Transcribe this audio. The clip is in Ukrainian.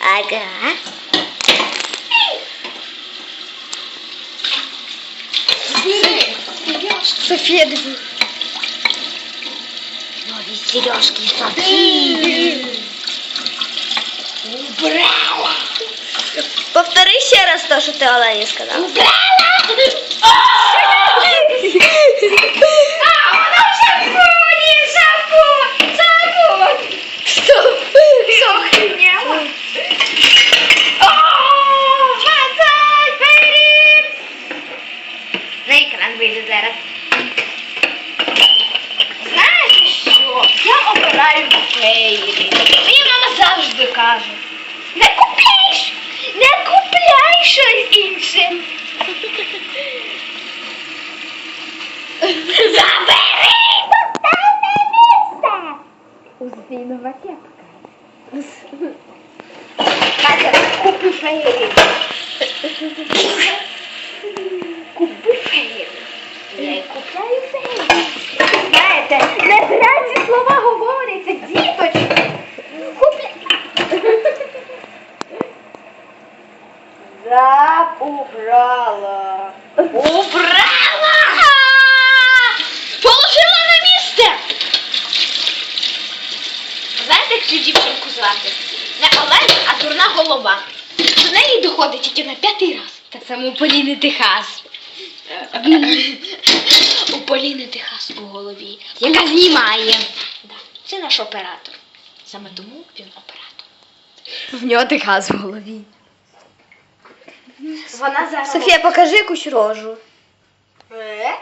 Ага. Софія, диви. Нові сережки Софії. Убрала! Повтори ще раз то, що ти Олені сказала. А, вийде зараз. Знаєте що? Я обираю фейрі. Мені мама завжди каже. Не купляй! Не купляй щось інше. Забери! Узбінова кепка. Катя, купи феєрі. Я й купляю. Знаєте, не зря ці слова говоряться, діточки. Купля... Зап убрала. Убрала! Положила на місце! Знаєте, як цю дівчинку звати? Не Олена, а дурна голова. До неї доходить тільки на п'ятий раз. Так само у Поліни Техас. У Поліни Техас у голові, яка знімає. Да. Це наш оператор. Саме тому він оператор. В нього Техас в голові. Вона зараз. Софія, покажи якусь рожу. Е?